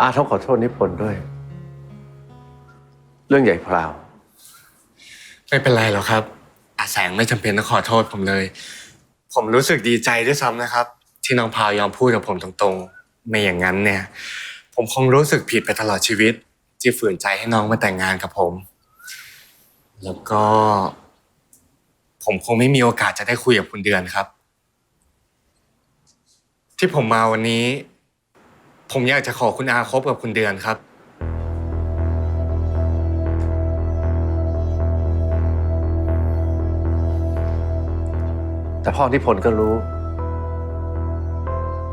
อาต้องขอโทษนิพนธ์ด้วย เรื่องใหญ่พราว ไม่เป็นไรหรอกครับ อาแสงไม่จำเป็นต้องขอโทษผมเลย ผมรู้สึกดีใจด้วยซ้ำนะครับ ที่น้องพาวยอมพูดกับผมตรงๆ ไม่อย่างนั้นเนี่ย ผมคงรู้สึกผิดไปตลอดชีวิต ที่ฝืนใจให้น้องมาแต่งงานกับผม แล้วก็ ผมคงไม่มีโอกาสจะได้คุยกับคุณเดือนครับ ที่ผมมาวันนี้ ผมอยากจะขอคุณอาคบกับคุณเดือนครับ แต่พ่อนิพนธ์ก็รู้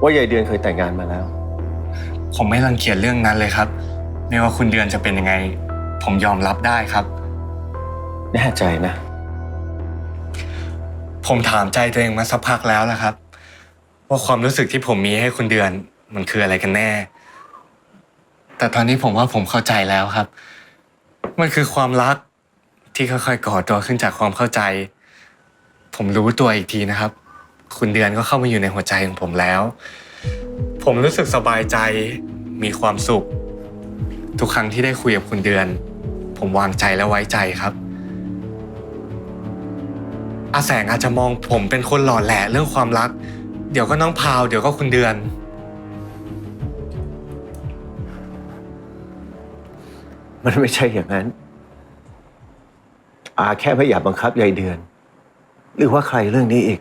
ว่ายายเดือนเคยแต่งงานมาแล้ว ผมไม่รังเกียจเรื่องนั้นเลยครับ ไม่ว่าคุณเดือนจะเป็นยังไง ผมยอมรับได้ครับ แน่ใจนะ ผมถามใจตัวเองมาสักพักแล้วนะครับ ว่าความรู้สึกที่ผมมีให้คุณเดือน มันคืออะไรกันแน่ แต่ตอนนี้ผมว่าผมเข้าใจแล้วครับ มันคือความรักที่ค่อยๆก่อตัวขึ้นจากความเข้าใจ ผมรู้ตัวอีกทีนะครับ คุณเดือนก็เข้ามาอยู่ในหัวใจของผมแล้ว ผมรู้สึกสบายใจ มีความสุข ทุกครั้งที่ได้คุยกับคุณเดือน ผมวางใจและไว้ใจครับอาแสงอาจจะมองผมเป็นคนหล่อแหละเรื่องความรัก เดี๋ยวก็น้องพาว เดี๋ยวก็คุณเดือน มันไม่ใช่อย่างนั้น อาแค่ไม่อยากบังคับยายเดือน หรือว่าใครเรื่องนี้อีก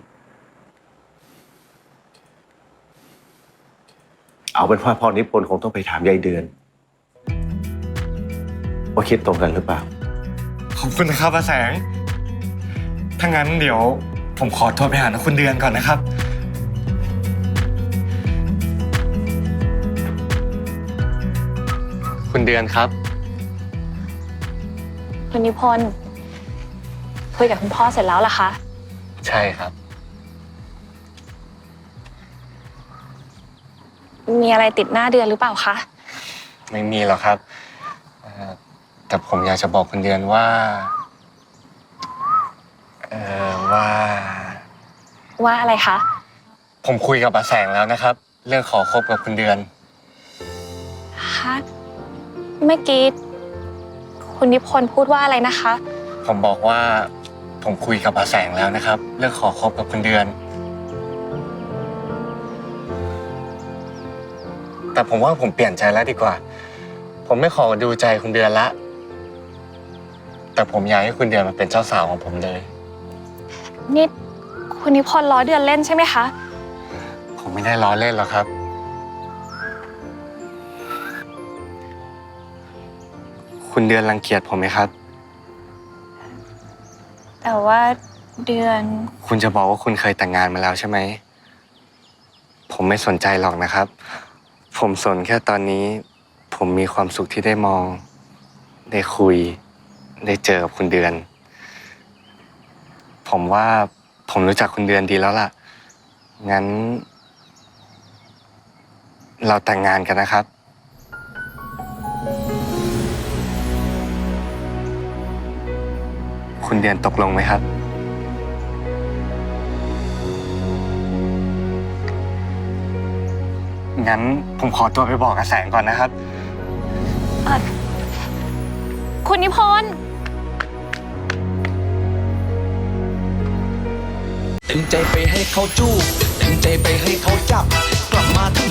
เอาเป็นว่าพ่อนิพนธ์คงต้องไปถามยายเดือน ว่าคิดตรงกันหรือเปล่า ขอบคุณนะครับอาแสง ถ้างั้นเดี๋ยวผมขอโทรไปหาคุณเดือนก่อนนะครับ คุณเดือนครับ คุณนิพนธ์คุยกับคุณพ่อเสร็จแล้วล่ะคะ ใช่ครับ มีอะไรติดหน้าเดือนหรือเปล่าคะ ไม่มีหรอกครับเอ่อแต่ผมอยากจะบอกคุณเดือนว่าเออว่า ว่าอะไรคะ ผมคุยกับอาแสงแล้วนะครับ เรื่องขอคบกับคุณเดือนฮะเมื่อกี้ คุณนิพนธ์พูดว่าอะไรนะคะ ผมบอกว่าผมคุยกับอาแสงแล้วนะครับ เรื่องขอคบกับคุณเดือน แต่ผมว่าผมเปลี่ยนใจแล้วดีกว่า ผมไม่ขอดูใจคุณเดือนละ แต่ผมอยากให้คุณเดือนมาเป็นเจ้าสาวของผมเลย นี่คุณนิพนธ์ล้อเดือนเล่นใช่ไหมคะ ผมไม่ได้ล้อเล่นหรอกครับ คุณเดือนรังเกียจผมไหมครับ แต่ว่าเดือน คุณจะบอกว่าคุณเคยแต่งงานมาแล้วใช่ไหม ผมไม่สนใจหรอกนะครับ ผมสนแค่ตอนนี้ ผมมีความสุขที่ได้มอง ได้คุย ได้เจอกับคุณเดือน ผมว่าผมรู้จักคุณเดือนดีแล้วล่ะ งั้น เราแต่งงานกันนะครับ คุณเดือนตกลงไหมครับ งั้นผมขอตัวไปบอกอาแสงก่อนนะครับคุณนิพนธ์ เต็มใจไปให้เขาจูบเต็มใจไปให้เขาจับ กลับมาทำ